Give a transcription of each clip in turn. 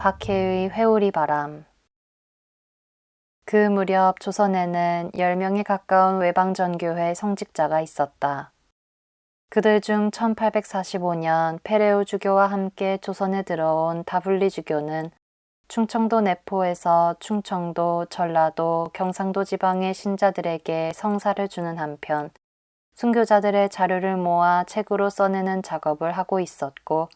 박해의 회오리 바람 그 무렵 조선에는 10명에 가까운 외방전교회 성직자가 있었다. 그들 중 1845년 페레오 주교와 함께 조선에 들어온 다블리 주교는 충청도 내포에서 충청도, 전라도, 경상도 지방의 신자들에게 성사를 주는 한편 순교자들의 자료를 모아 책으로 써내는 작업을 하고 있었고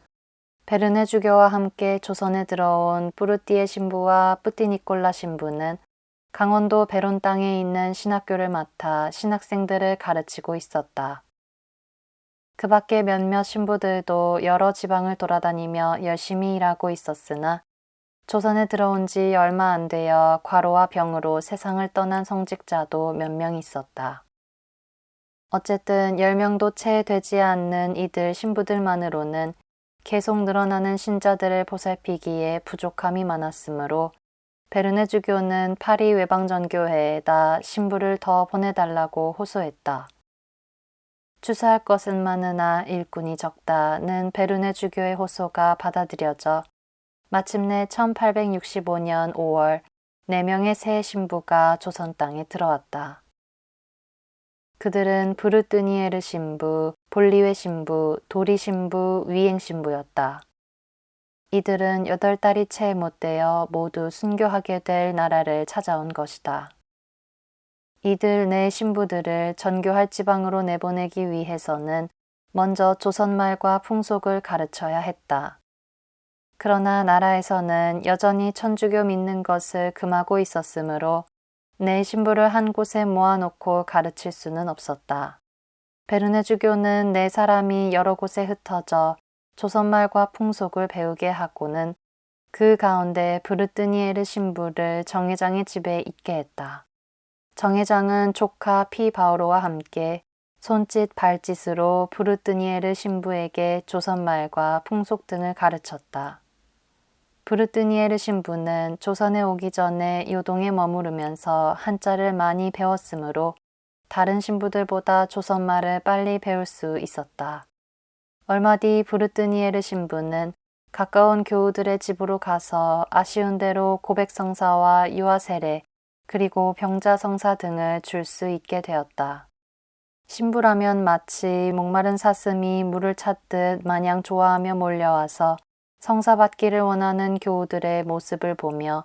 베르네 주교와 함께 조선에 들어온 뿌르띠에 신부와 뿌띠니콜라 신부는 강원도 베론 땅에 있는 신학교를 맡아 신학생들을 가르치고 있었다. 그 밖에 몇몇 신부들도 여러 지방을 돌아다니며 열심히 일하고 있었으나 조선에 들어온 지 얼마 안 되어 과로와 병으로 세상을 떠난 성직자도 몇 명 있었다. 어쨌든 10명도 채 되지 않는 이들 신부들만으로는 계속 늘어나는 신자들을 보살피기에 부족함이 많았으므로 베르네 주교는 파리 외방전교회에다 신부를 더 보내달라고 호소했다. 주사할 것은 많으나 일꾼이 적다는 베르네 주교의 호소가 받아들여져 마침내 1865년 5월 4명의 새 신부가 조선 땅에 들어왔다. 그들은 브르뜨니에르 신부, 볼리웨 신부, 도리 신부, 위행 신부였다. 이들은 여덟 달이 채 못 되어 모두 순교하게 될 나라를 찾아온 것이다. 이들 네 신부들을 전교할 지방으로 내보내기 위해서는 먼저 조선말과 풍속을 가르쳐야 했다. 그러나 나라에서는 여전히 천주교 믿는 것을 금하고 있었으므로 내 신부를 한 곳에 모아놓고 가르칠 수는 없었다. 베르네 주교는 네 사람이 여러 곳에 흩어져 조선말과 풍속을 배우게 하고는 그 가운데 브르뜨니에르 신부를 정회장의 집에 있게 했다. 정회장은 조카 피 바오로와 함께 손짓 발짓으로 브르뜨니에르 신부에게 조선말과 풍속 등을 가르쳤다. 브르뜨니에르 신부는 조선에 오기 전에 요동에 머무르면서 한자를 많이 배웠으므로 다른 신부들보다 조선말을 빨리 배울 수 있었다. 얼마 뒤 브르뜨니에르 신부는 가까운 교우들의 집으로 가서 아쉬운 대로 고백성사와 유아세례 그리고 병자성사 등을 줄 수 있게 되었다. 신부라면 마치 목마른 사슴이 물을 찾듯 마냥 좋아하며 몰려와서 성사받기를 원하는 교우들의 모습을 보며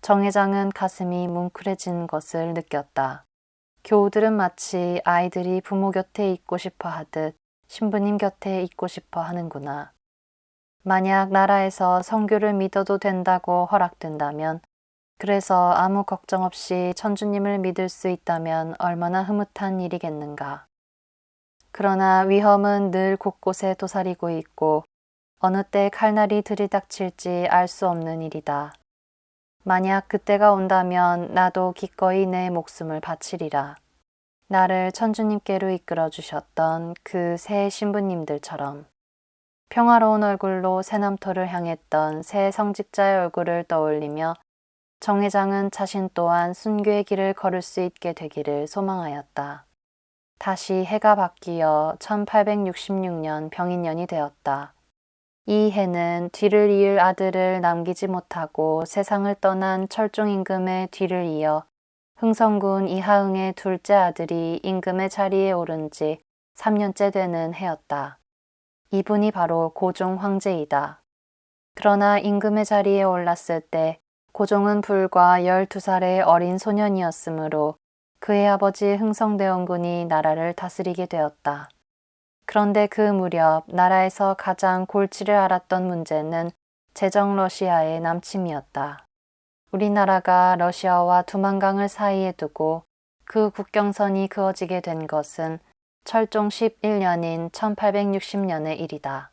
정 회장은 가슴이 뭉클해진 것을 느꼈다. 교우들은 마치 아이들이 부모 곁에 있고 싶어 하듯 신부님 곁에 있고 싶어 하는구나. 만약 나라에서 성교를 믿어도 된다고 허락된다면, 그래서 아무 걱정 없이 천주님을 믿을 수 있다면 얼마나 흐뭇한 일이겠는가. 그러나 위험은 늘 곳곳에 도사리고 있고 어느 때 칼날이 들이닥칠지 알 수 없는 일이다. 만약 그때가 온다면 나도 기꺼이 내 목숨을 바치리라. 나를 천주님께로 이끌어 주셨던 그 새 신부님들처럼 평화로운 얼굴로 새남토를 향했던 새 성직자의 얼굴을 떠올리며 정 회장은 자신 또한 순교의 길을 걸을 수 있게 되기를 소망하였다. 다시 해가 바뀌어 1866년 병인년이 되었다. 이 해는 뒤를 이을 아들을 남기지 못하고 세상을 떠난 철종 임금의 뒤를 이어 흥성군 이하응의 둘째 아들이 임금의 자리에 오른 지 3년째 되는 해였다. 이분이 바로 고종 황제이다. 그러나 임금의 자리에 올랐을 때 고종은 불과 12살의 어린 소년이었으므로 그의 아버지 흥성대원군이 나라를 다스리게 되었다. 그런데 그 무렵 나라에서 가장 골치를 앓았던 문제는 제정 러시아의 남침이었다. 우리나라가 러시아와 두만강을 사이에 두고 그 국경선이 그어지게 된 것은 철종 11년인 1860년의 일이다.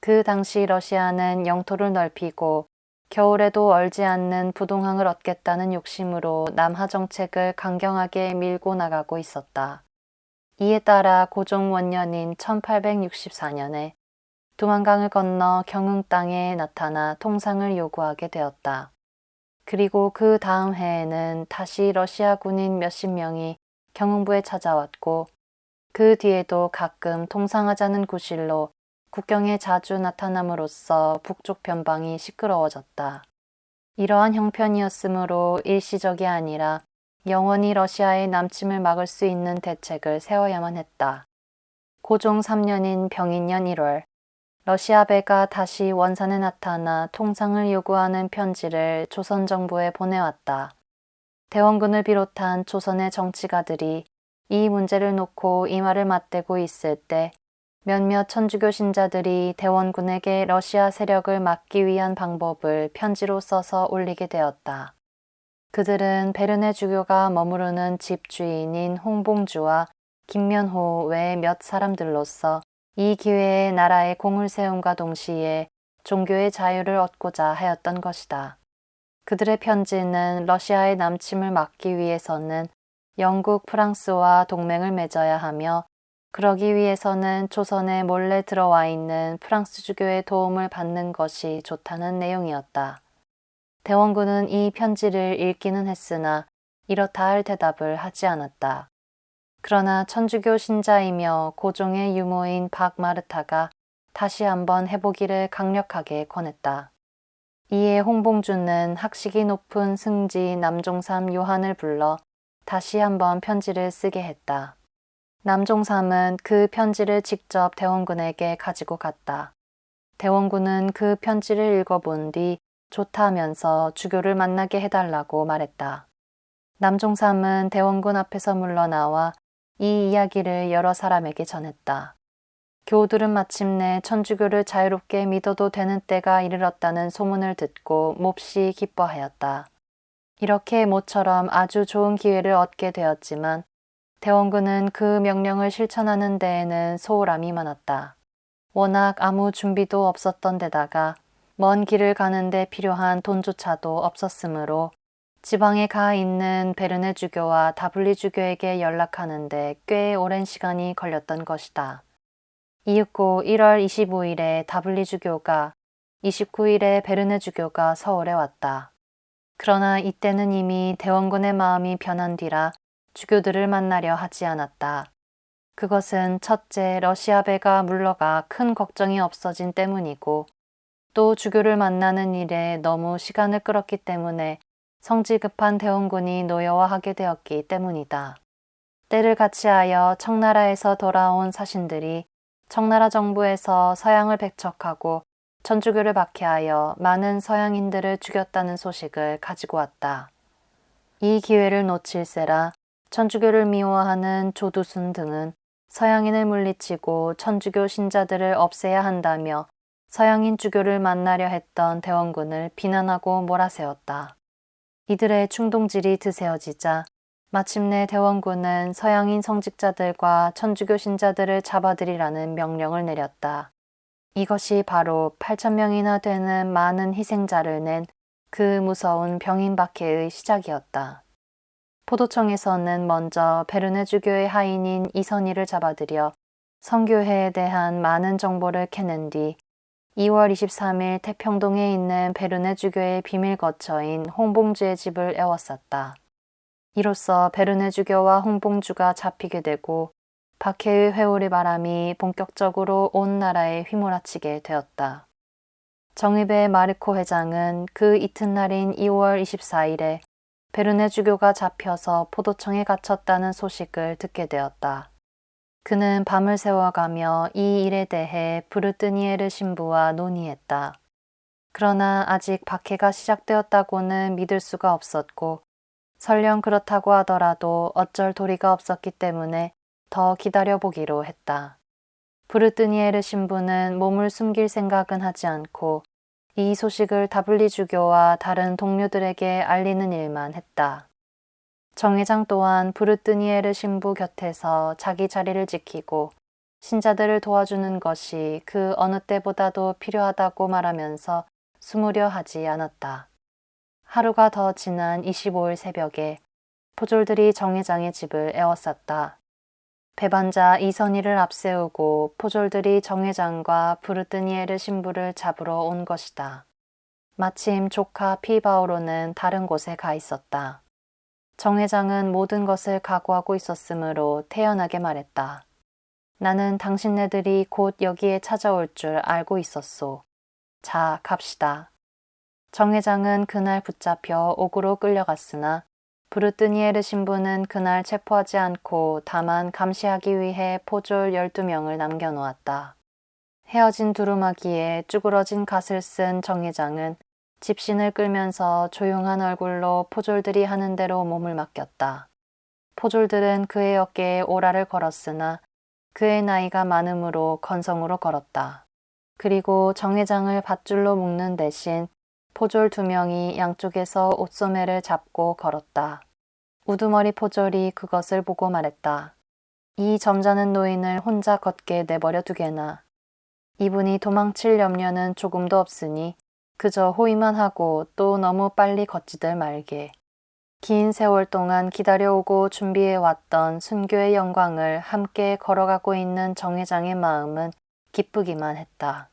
그 당시 러시아는 영토를 넓히고 겨울에도 얼지 않는 부동항을 얻겠다는 욕심으로 남하 정책을 강경하게 밀고 나가고 있었다. 이에 따라 고종 원년인 1864년에 두만강을 건너 경흥 땅에 나타나 통상을 요구하게 되었다. 그리고 그 다음 해에는 다시 러시아 군인 몇십 명이 경흥부에 찾아왔고 그 뒤에도 가끔 통상하자는 구실로 국경에 자주 나타남으로써 북쪽 변방이 시끄러워졌다. 이러한 형편이었으므로 일시적이 아니라 영원히 러시아의 남침을 막을 수 있는 대책을 세워야만 했다. 고종 3년인 병인년 1월, 러시아 배가 다시 원산에 나타나 통상을 요구하는 편지를 조선 정부에 보내왔다. 대원군을 비롯한 조선의 정치가들이 이 문제를 놓고 이 말을 맞대고 있을 때 몇몇 천주교 신자들이 대원군에게 러시아 세력을 막기 위한 방법을 편지로 써서 올리게 되었다. 그들은 베르네 주교가 머무르는 집 주인인 홍봉주와 김면호 외 몇 사람들로서 이 기회에 나라에 공을 세움과 동시에 종교의 자유를 얻고자 하였던 것이다. 그들의 편지는 러시아의 남침을 막기 위해서는 영국, 프랑스와 동맹을 맺어야 하며 그러기 위해서는 조선에 몰래 들어와 있는 프랑스 주교의 도움을 받는 것이 좋다는 내용이었다. 대원군은 이 편지를 읽기는 했으나 이렇다 할 대답을 하지 않았다. 그러나 천주교 신자이며 고종의 유모인 박마르타가 다시 한번 해보기를 강력하게 권했다. 이에 홍봉주는 학식이 높은 승지 남종삼 요한을 불러 다시 한번 편지를 쓰게 했다. 남종삼은 그 편지를 직접 대원군에게 가지고 갔다. 대원군은 그 편지를 읽어본 뒤 좋다면서 주교를 만나게 해달라고 말했다. 남종삼은 대원군 앞에서 물러나와 이 이야기를 여러 사람에게 전했다. 교우들은 마침내 천주교를 자유롭게 믿어도 되는 때가 이르렀다는 소문을 듣고 몹시 기뻐하였다. 이렇게 모처럼 아주 좋은 기회를 얻게 되었지만 대원군은 그 명령을 실천하는 데에는 소홀함이 많았다. 워낙 아무 준비도 없었던 데다가 먼 길을 가는데 필요한 돈조차도 없었으므로 지방에 가 있는 베르네 주교와 다블리 주교에게 연락하는데 꽤 오랜 시간이 걸렸던 것이다. 이윽고 1월 25일에 다블리 주교가 29일에 베르네 주교가 서울에 왔다. 그러나 이때는 이미 대원군의 마음이 변한 뒤라 주교들을 만나려 하지 않았다. 그것은 첫째 러시아 배가 물러가 큰 걱정이 없어진 때문이고 또 주교를 만나는 일에 너무 시간을 끌었기 때문에 성지 급한 대원군이 노여워하게 되었기 때문이다. 때를 같이하여 청나라에서 돌아온 사신들이 청나라 정부에서 서양을 백척하고 천주교를 박해하여 많은 서양인들을 죽였다는 소식을 가지고 왔다. 이 기회를 놓칠세라 천주교를 미워하는 조두순 등은 서양인을 물리치고 천주교 신자들을 없애야 한다며 서양인 주교를 만나려 했던 대원군을 비난하고 몰아세웠다. 이들의 충동질이 드세어지자 마침내 대원군은 서양인 성직자들과 천주교 신자들을 잡아들이라는 명령을 내렸다. 이것이 바로 8천명이나 되는 많은 희생자를 낸 그 무서운 병인 박해의 시작이었다. 포도청에서는 먼저 베르네 주교의 하인인 이선희를 잡아들여 성교회에 대한 많은 정보를 캐낸 뒤 2월 23일 태평동에 있는 베르네 주교의 비밀 거처인 홍봉주의 집을 에워쌌다. 이로써 베르네 주교와 홍봉주가 잡히게 되고 박해의 회오리 바람이 본격적으로 온 나라에 휘몰아치게 되었다. 정의배 마르코 회장은 그 이튿날인 2월 24일에 베르네 주교가 잡혀서 포도청에 갇혔다는 소식을 듣게 되었다. 그는 밤을 새워가며 이 일에 대해 브르뜨니에르 신부와 논의했다. 그러나 아직 박해가 시작되었다고는 믿을 수가 없었고 설령 그렇다고 하더라도 어쩔 도리가 없었기 때문에 더 기다려보기로 했다. 브르뜨니에르 신부는 몸을 숨길 생각은 하지 않고 이 소식을 다블리 주교와 다른 동료들에게 알리는 일만 했다. 정 회장 또한 브르뜨니에르 신부 곁에서 자기 자리를 지키고 신자들을 도와주는 것이 그 어느 때보다도 필요하다고 말하면서 숨으려 하지 않았다. 하루가 더 지난 25일 새벽에 포졸들이 정 회장의 집을 에워쌌다. 배반자 이선희를 앞세우고 포졸들이 정 회장과 브르뜨니에르 신부를 잡으러 온 것이다. 마침 조카 피바오로는 다른 곳에 가 있었다. 정 회장은 모든 것을 각오하고 있었으므로 태연하게 말했다. 나는 당신네들이 곧 여기에 찾아올 줄 알고 있었소. 자, 갑시다. 정 회장은 그날 붙잡혀 옥으로 끌려갔으나 브루트니에르 신부는 그날 체포하지 않고 다만 감시하기 위해 포졸 12명을 남겨놓았다. 헤어진 두루마기에 쭈그러진 갓을 쓴 정 회장은 집신을 끌면서 조용한 얼굴로 포졸들이 하는 대로 몸을 맡겼다. 포졸들은 그의 어깨에 오라를 걸었으나 그의 나이가 많으므로 건성으로 걸었다. 그리고 정 회장을 밧줄로 묶는 대신 포졸 두 명이 양쪽에서 옷소매를 잡고 걸었다. 우두머리 포졸이 그것을 보고 말했다. 이 점잖은 노인을 혼자 걷게 내버려 두게나. 이분이 도망칠 염려는 조금도 없으니 그저 호위만 하고 또 너무 빨리 걷지들 말게. 긴 세월 동안 기다려오고 준비해왔던 순교의 영광을 함께 걸어가고 있는 정 회장의 마음은 기쁘기만 했다.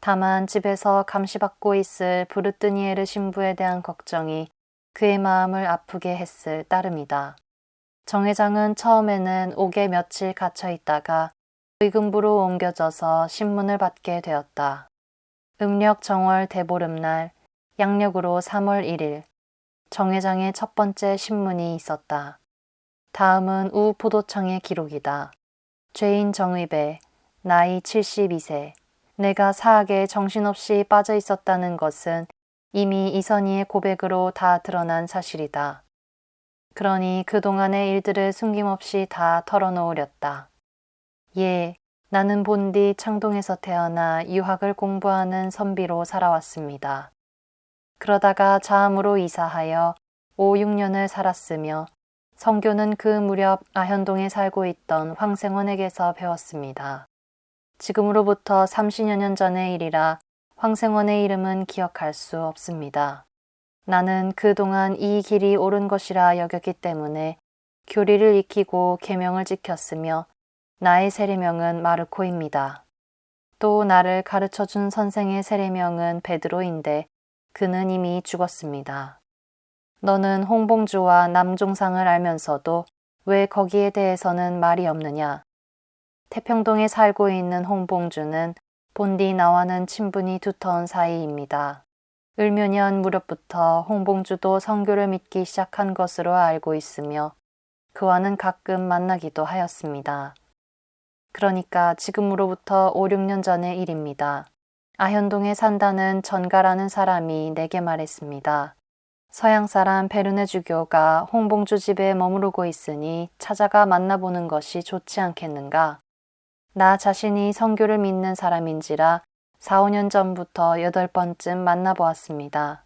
다만 집에서 감시받고 있을 브루트니에르 신부에 대한 걱정이 그의 마음을 아프게 했을 따름이다. 정 회장은 처음에는 옥에 며칠 갇혀 있다가 의금부로 옮겨져서 신문을 받게 되었다. 음력 정월 대보름날 양력으로 3월 1일 정 회장의 첫 번째 신문이 있었다. 다음은 우 포도청의 기록이다. 죄인 정의배, 나이 72세. 내가 사악에 정신없이 빠져 있었다는 것은 이미 이선희의 고백으로 다 드러난 사실이다. 그러니 그동안의 일들을 숨김없이 다 털어놓으렸다. 예, 나는 본디 창동에서 태어나 유학을 공부하는 선비로 살아왔습니다. 그러다가 자암으로 이사하여 5, 6년을 살았으며 성교는 그 무렵 아현동에 살고 있던 황생원에게서 배웠습니다. 지금으로부터 30여 년 전의 일이라 황생원의 이름은 기억할 수 없습니다. 나는 그동안 이 길이 옳은 것이라 여겼기 때문에 교리를 익히고 계명을 지켰으며 나의 세례명은 마르코입니다. 또 나를 가르쳐 준 선생의 세례명은 베드로인데 그는 이미 죽었습니다. 너는 홍봉주와 남종상을 알면서도 왜 거기에 대해서는 말이 없느냐? 태평동에 살고 있는 홍봉주는 본디 나와는 친분이 두터운 사이입니다. 을묘년 무렵부터 홍봉주도 성교를 믿기 시작한 것으로 알고 있으며 그와는 가끔 만나기도 하였습니다. 그러니까 지금으로부터 5, 6년 전의 일입니다. 아현동에 산다는 전가라는 사람이 내게 말했습니다. 서양 사람 베르네 주교가 홍봉주 집에 머무르고 있으니 찾아가 만나보는 것이 좋지 않겠는가? 나 자신이 성교를 믿는 사람인지라 4, 5년 전부터 여덟 번쯤 만나보았습니다.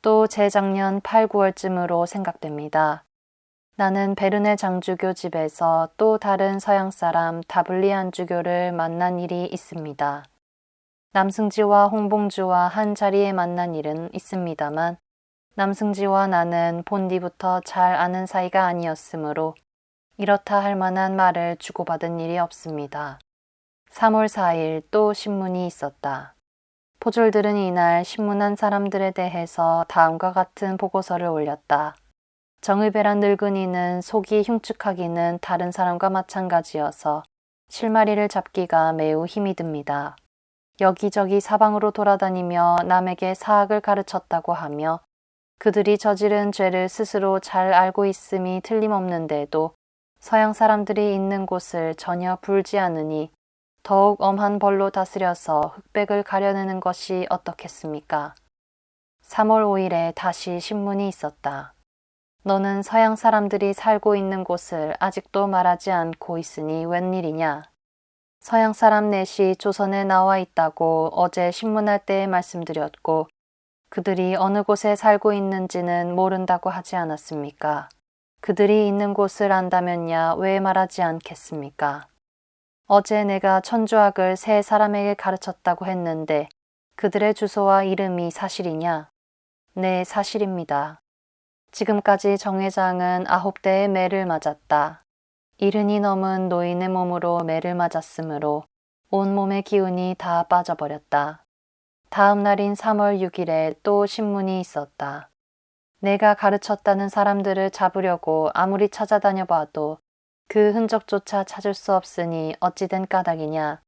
또 재작년 8, 9월쯤으로 생각됩니다. 나는 베르네 장주교 집에서 또 다른 서양 사람 다블리안 주교를 만난 일이 있습니다. 남승지와 홍봉주와 한 자리에 만난 일은 있습니다만 남승지와 나는 본디부터 잘 아는 사이가 아니었으므로 이렇다 할 만한 말을 주고받은 일이 없습니다. 3월 4일 또 신문이 있었다. 포졸들은 이날 신문한 사람들에 대해서 다음과 같은 보고서를 올렸다. 정의배란 늙은이는 속이 흉측하기는 다른 사람과 마찬가지여서 실마리를 잡기가 매우 힘이 듭니다. 여기저기 사방으로 돌아다니며 남에게 사악을 가르쳤다고 하며 그들이 저지른 죄를 스스로 잘 알고 있음이 틀림없는데도 서양 사람들이 있는 곳을 전혀 불지 않으니 더욱 엄한 벌로 다스려서 흑백을 가려내는 것이 어떻겠습니까? 3월 5일에 다시 신문이 있었다. 너는 서양 사람들이 살고 있는 곳을 아직도 말하지 않고 있으니 웬일이냐? 서양 사람 넷이 조선에 나와 있다고 어제 신문할 때 말씀드렸고 그들이 어느 곳에 살고 있는지는 모른다고 하지 않았습니까? 그들이 있는 곳을 안다면야 왜 말하지 않겠습니까? 어제 내가 천주학을 세 사람에게 가르쳤다고 했는데 그들의 주소와 이름이 사실이냐? 네, 사실입니다. 지금까지 정 회장은 아홉 대의 매를 맞았다. 이른이 넘은 노인의 몸으로 매를 맞았으므로 온 몸의 기운이 다 빠져버렸다. 다음 날인 3월 6일에 또 신문이 있었다. 내가 가르쳤다는 사람들을 잡으려고 아무리 찾아다녀 봐도 그 흔적조차 찾을 수 없으니 어찌된 까닭이냐.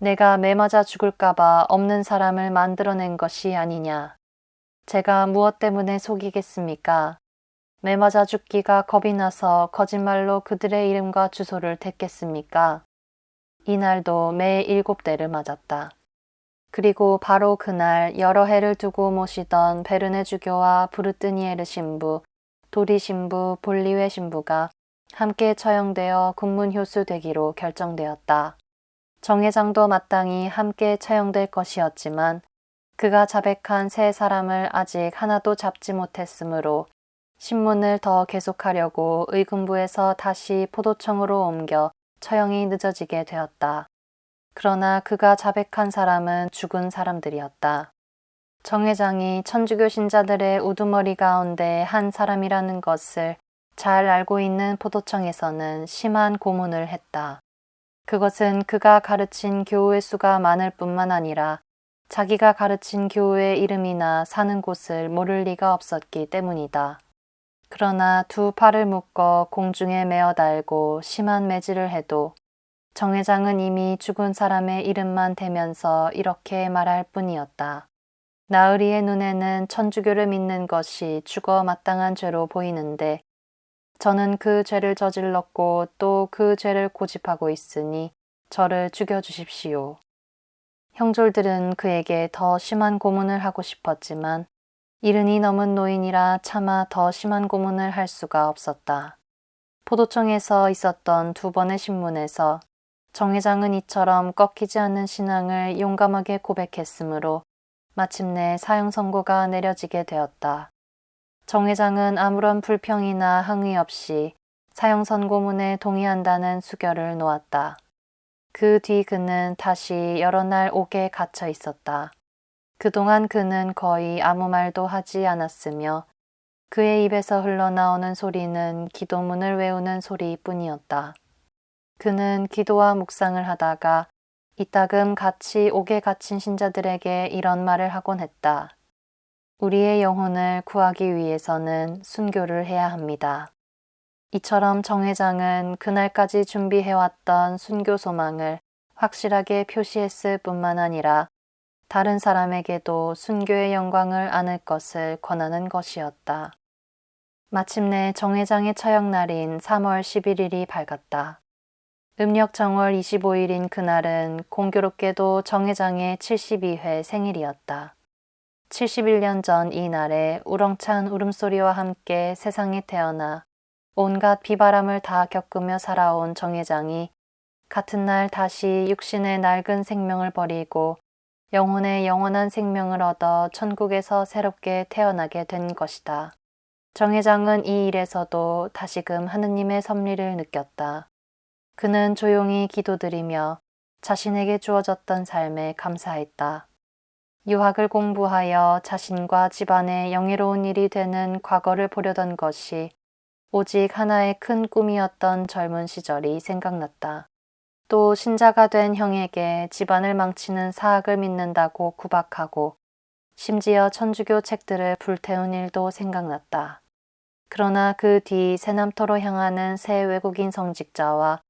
내가 매 맞아 죽을까봐 없는 사람을 만들어낸 것이 아니냐. 제가 무엇 때문에 속이겠습니까? 매맞아 죽기가 겁이 나서 거짓말로 그들의 이름과 주소를 댔겠습니까? 이날도 매 일곱 대를 맞았다. 그리고 바로 그날 여러 해를 두고 모시던 베르네 주교와 브루뜨니에르 신부, 도리 신부, 볼리웨 신부가 함께 처형되어 군문 효수되기로 결정되었다. 정회장도 마땅히 함께 처형될 것이었지만 그가 자백한 세 사람을 아직 하나도 잡지 못했으므로 신문을 더 계속하려고 의군부에서 다시 포도청으로 옮겨 처형이 늦어지게 되었다. 그러나 그가 자백한 사람은 죽은 사람들이었다. 정 회장이 천주교 신자들의 우두머리 가운데 한 사람이라는 것을 잘 알고 있는 포도청에서는 심한 고문을 했다. 그것은 그가 가르친 교우의 수가 많을 뿐만 아니라 자기가 가르친 교우의 이름이나 사는 곳을 모를 리가 없었기 때문이다. 그러나 두 팔을 묶어 공중에 메어 달고 심한 매질을 해도 정 회장은 이미 죽은 사람의 이름만 대면서 이렇게 말할 뿐이었다. 나으리의 눈에는 천주교를 믿는 것이 죽어 마땅한 죄로 보이는데 저는 그 죄를 저질렀고 또 그 죄를 고집하고 있으니 저를 죽여주십시오. 형졸들은 그에게 더 심한 고문을 하고 싶었지만 이른이 넘은 노인이라 차마 더 심한 고문을 할 수가 없었다. 포도청에서 있었던 두 번의 신문에서 정 회장은 이처럼 꺾이지 않는 신앙을 용감하게 고백했으므로 마침내 사형 선고가 내려지게 되었다. 정 회장은 아무런 불평이나 항의 없이 사형 선고문에 동의한다는 수결을 놓았다. 그 뒤 그는 다시 여러 날 옥에 갇혀 있었다. 그동안 그는 거의 아무 말도 하지 않았으며 그의 입에서 흘러나오는 소리는 기도문을 외우는 소리뿐이었다. 그는 기도와 묵상을 하다가 이따금 같이 옥에 갇힌 신자들에게 이런 말을 하곤 했다. 우리의 영혼을 구하기 위해서는 순교를 해야 합니다. 이처럼 정 회장은 그날까지 준비해왔던 순교 소망을 확실하게 표시했을 뿐만 아니라 다른 사람에게도 순교의 영광을 안을 것을 권하는 것이었다. 마침내 정 회장의 처형날인 3월 11일이 밝았다. 음력 정월 25일인 그날은 공교롭게도 정 회장의 72회 생일이었다. 71년 전 이 날에 우렁찬 울음소리와 함께 세상에 태어나 온갖 비바람을 다 겪으며 살아온 정 회장이 같은 날 다시 육신의 낡은 생명을 버리고 영혼의 영원한 생명을 얻어 천국에서 새롭게 태어나게 된 것이다. 정 회장은 이 일에서도 다시금 하느님의 섭리를 느꼈다. 그는 조용히 기도드리며 자신에게 주어졌던 삶에 감사했다. 유학을 공부하여 자신과 집안의 영예로운 일이 되는 과거를 보려던 것이 오직 하나의 큰 꿈이었던 젊은 시절이 생각났다. 또 신자가 된 형에게 집안을 망치는 사학을 믿는다고 구박하고 심지어 천주교 책들을 불태운 일도 생각났다. 그러나 그뒤 세남토로 향하는 새 외국인 성직자와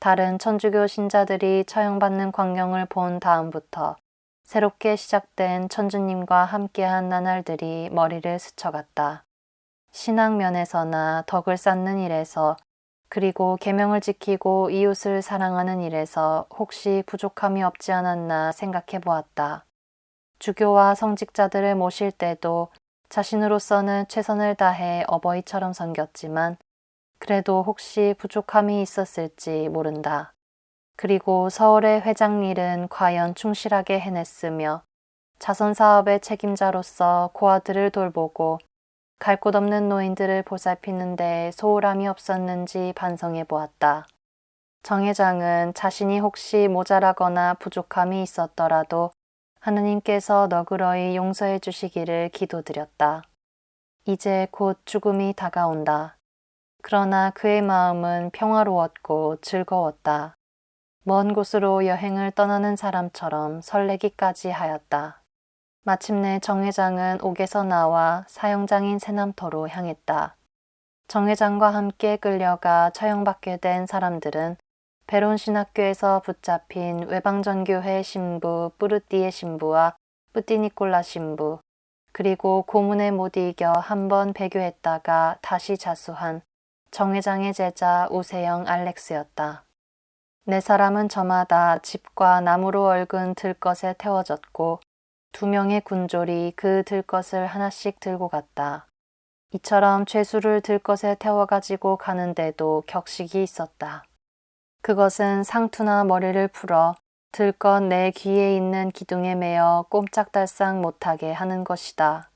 다른 천주교 신자들이 처형받는 광경을 본 다음부터 새롭게 시작된 천주님과 함께한 나날들이 머리를 스쳐갔다. 신앙 면에서나 덕을 쌓는 일에서 그리고 계명을 지키고 이웃을 사랑하는 일에서 혹시 부족함이 없지 않았나 생각해 보았다. 주교와 성직자들을 모실 때도 자신으로서는 최선을 다해 어버이처럼 섬겼지만 그래도 혹시 부족함이 있었을지 모른다. 그리고 서울의 회장 일은 과연 충실하게 해냈으며 자선 사업의 책임자로서 고아들을 돌보고 갈 곳 없는 노인들을 보살피는데 소홀함이 없었는지 반성해 보았다. 정 회장은 자신이 혹시 모자라거나 부족함이 있었더라도 하느님께서 너그러이 용서해 주시기를 기도드렸다. 이제 곧 죽음이 다가온다. 그러나 그의 마음은 평화로웠고 즐거웠다. 먼 곳으로 여행을 떠나는 사람처럼 설레기까지 하였다. 마침내 정 회장은 옥에서 나와 사형장인 세남터로 향했다. 정 회장과 함께 끌려가 처형받게 된 사람들은 베론 신학교에서 붙잡힌 외방전교회 신부 뿌르띠의 신부와 뿌띠니콜라 신부, 그리고 고문에 못 이겨 한 번 배교했다가 다시 자수한 정 회장의 제자 우세영 알렉스였다. 네 사람은 저마다 집과 나무로 얽은 들것에 태워졌고 두 명의 군졸이 그 들것을 하나씩 들고 갔다. 이처럼 죄수를 들것에 태워가지고 가는데도 격식이 있었다. 그것은 상투나 머리를 풀어 들것 내 귀에 있는 기둥에 매어 꼼짝달싹 못하게 하는 것이다.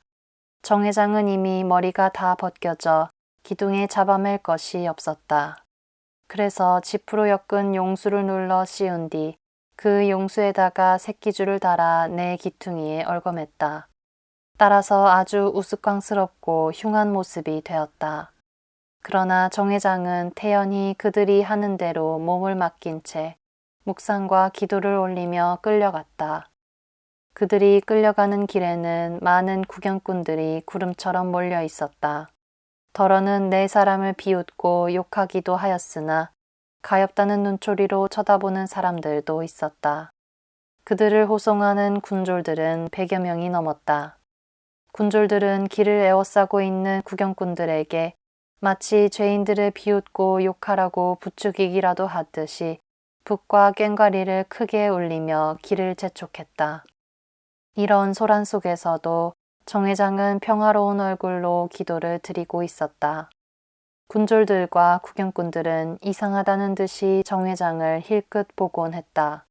정 회장은 이미 머리가 다 벗겨져 기둥에 잡아맬 것이 없었다. 그래서 지프로 엮은 용수를 눌러 씌운 뒤 그 용수에다가 새끼줄을 달아 내 기퉁이에 얽어맸다. 따라서 아주 우스꽝스럽고 흉한 모습이 되었다. 그러나 정 회장은 태연히 그들이 하는 대로 몸을 맡긴 채 묵상과 기도를 올리며 끌려갔다. 그들이 끌려가는 길에는 많은 구경꾼들이 구름처럼 몰려 있었다. 더러는 네 사람을 비웃고 욕하기도 하였으나 가엾다는 눈초리로 쳐다보는 사람들도 있었다. 그들을 호송하는 군졸들은 백여 명이 넘었다. 군졸들은 길을 에워싸고 있는 구경꾼들에게 마치 죄인들을 비웃고 욕하라고 부추기기라도 하듯이 북과 꽹과리를 크게 울리며 길을 재촉했다. 이런 소란 속에서도 정 회장은 평화로운 얼굴로 기도를 드리고 있었다. 군졸들과 구경꾼들은 이상하다는 듯이 정 회장을 힐끗 보곤 했다.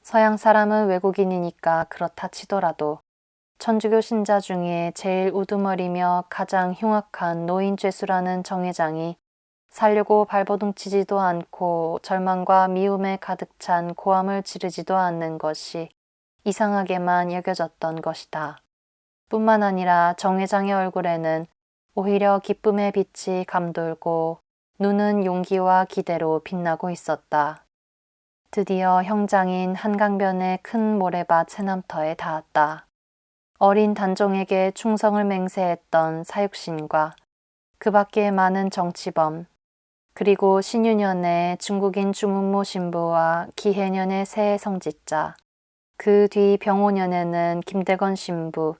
서양 사람은 외국인이니까 그렇다 치더라도 천주교 신자 중에 제일 우두머리며 가장 흉악한 노인 죄수라는 정 회장이 살려고 발버둥치지도 않고 절망과 미움에 가득 찬 고함을 지르지도 않는 것이 이상하게만 여겨졌던 것이다. 뿐만 아니라 정 회장의 얼굴에는 오히려 기쁨의 빛이 감돌고 눈은 용기와 기대로 빛나고 있었다. 드디어 형장인 한강변의 큰 모래밭 새남터에 닿았다. 어린 단종에게 충성을 맹세했던 사육신과 그 밖에 많은 정치범, 그리고 신유년의 중국인 주문모 신부와 기해년의 새 성직자, 그 뒤 병오년에는 김대건 신부,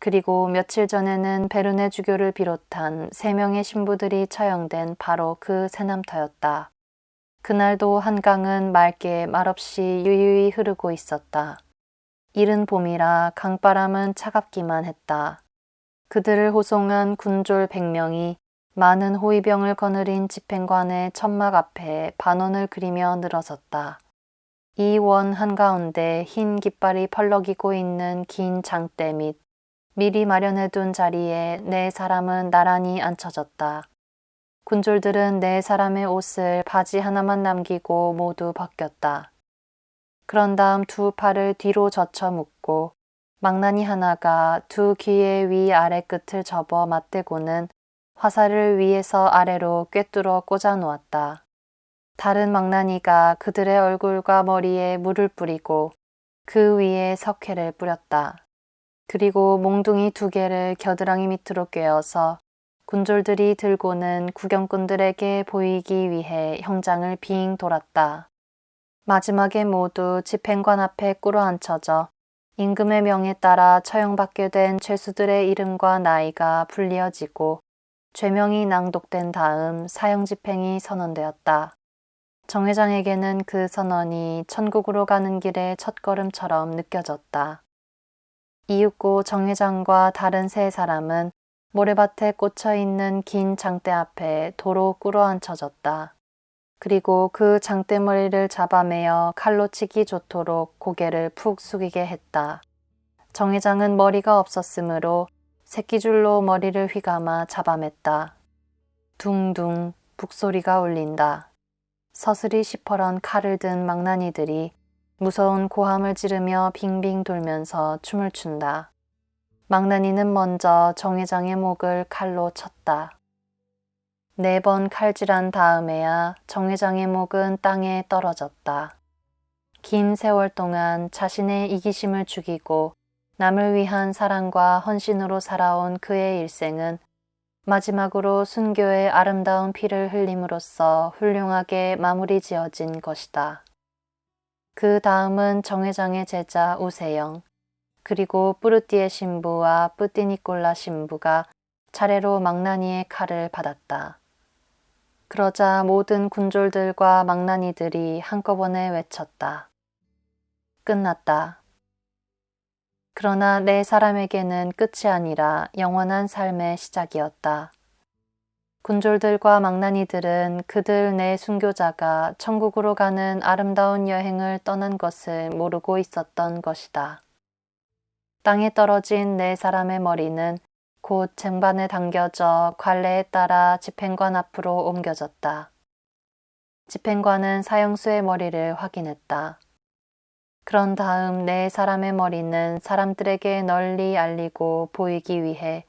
그리고 며칠 전에는 베르네 주교를 비롯한 세 명의 신부들이 처형된 바로 그 새남터였다. 그날도 한강은 맑게 말없이 유유히 흐르고 있었다. 이른 봄이라 강바람은 차갑기만 했다. 그들을 호송한 군졸 백명이 많은 호위병을 거느린 집행관의 천막 앞에 반원을 그리며 늘어섰다. 이 원 한가운데 흰 깃발이 펄럭이고 있는 긴 장대 및 미리 마련해둔 자리에 네 사람은 나란히 앉혀졌다. 군졸들은 네 사람의 옷을 바지 하나만 남기고 모두 벗겼다. 그런 다음 두 팔을 뒤로 젖혀 묶고 망나니 하나가 두 귀의 위아래 끝을 접어 맞대고는 화살을 위에서 아래로 꿰뚫어 꽂아 놓았다. 다른 망나니가 그들의 얼굴과 머리에 물을 뿌리고 그 위에 석회를 뿌렸다. 그리고 몽둥이 두 개를 겨드랑이 밑으로 꿰어서 군졸들이 들고는 구경꾼들에게 보이기 위해 형장을 빙 돌았다. 마지막에 모두 집행관 앞에 꿇어 앉혀져 임금의 명에 따라 처형받게 된 죄수들의 이름과 나이가 불리어지고 죄명이 낭독된 다음 사형 집행이 선언되었다. 정 회장에게는 그 선언이 천국으로 가는 길의 첫걸음처럼 느껴졌다. 이윽고 정 회장과 다른 세 사람은 모래밭에 꽂혀 있는 긴 장대 앞에 도로 꿇어 앉혀졌다. 그리고 그 장대머리를 잡아매어 칼로 치기 좋도록 고개를 푹 숙이게 했다. 정 회장은 머리가 없었으므로 새끼줄로 머리를 휘감아 잡아맸다. 둥둥 북소리가 울린다. 서슬이 시퍼런 칼을 든 망나니들이 무서운 고함을 지르며 빙빙 돌면서 춤을 춘다. 망나니는 먼저 정 회장의 목을 칼로 쳤다. 네 번 칼질한 다음에야 정 회장의 목은 땅에 떨어졌다. 긴 세월 동안 자신의 이기심을 죽이고 남을 위한 사랑과 헌신으로 살아온 그의 일생은 마지막으로 순교의 아름다운 피를 흘림으로써 훌륭하게 마무리 지어진 것이다. 그 다음은 정회장의 제자 우세영, 그리고 뿌르띠의 신부와 뿌띠니꼴라 신부가 차례로 망나니의 칼을 받았다. 그러자 모든 군졸들과 망나니들이 한꺼번에 외쳤다. 끝났다. 그러나 네 사람에게는 끝이 아니라 영원한 삶의 시작이었다. 군졸들과 망나니들은 그들 네 순교자가 천국으로 가는 아름다운 여행을 떠난 것을 모르고 있었던 것이다. 땅에 떨어진 네 사람의 머리는 곧 쟁반에 당겨져 관례에 따라 집행관 앞으로 옮겨졌다. 집행관은 사형수의 머리를 확인했다. 그런 다음 네 사람의 머리는 사람들에게 널리 알리고 보이기 위해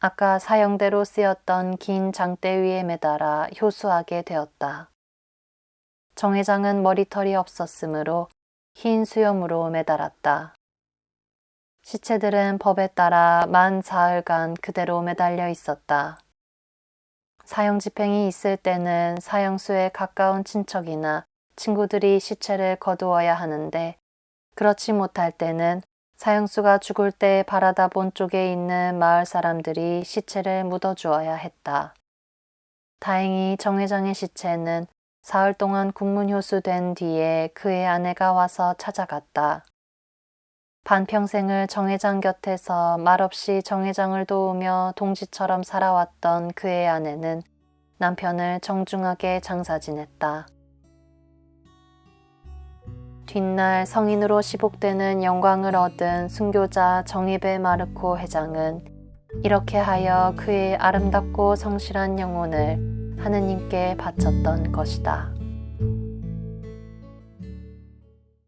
아까 사형대로 쓰였던 긴 장대 위에 매달아 효수하게 되었다. 정 회장은 머리털이 없었으므로 흰 수염으로 매달았다. 시체들은 법에 따라 만 사흘간 그대로 매달려 있었다. 사형 집행이 있을 때는 사형수의 가까운 친척이나 친구들이 시체를 거두어야 하는데 그렇지 못할 때는 사형수가 죽을 때 바라다 본 쪽에 있는 마을 사람들이 시체를 묻어주어야 했다. 다행히 정 회장의 시체는 사흘 동안 국문 효수된 뒤에 그의 아내가 와서 찾아갔다. 반평생을 정 회장 곁에서 말없이 정 회장을 도우며 동지처럼 살아왔던 그의 아내는 남편을 정중하게 장사 지냈다. 뒷날 성인으로 시복되는 영광을 얻은 순교자 정입의 마르코 회장은 이렇게 하여 그의 아름답고 성실한 영혼을 하느님께 바쳤던 것이다.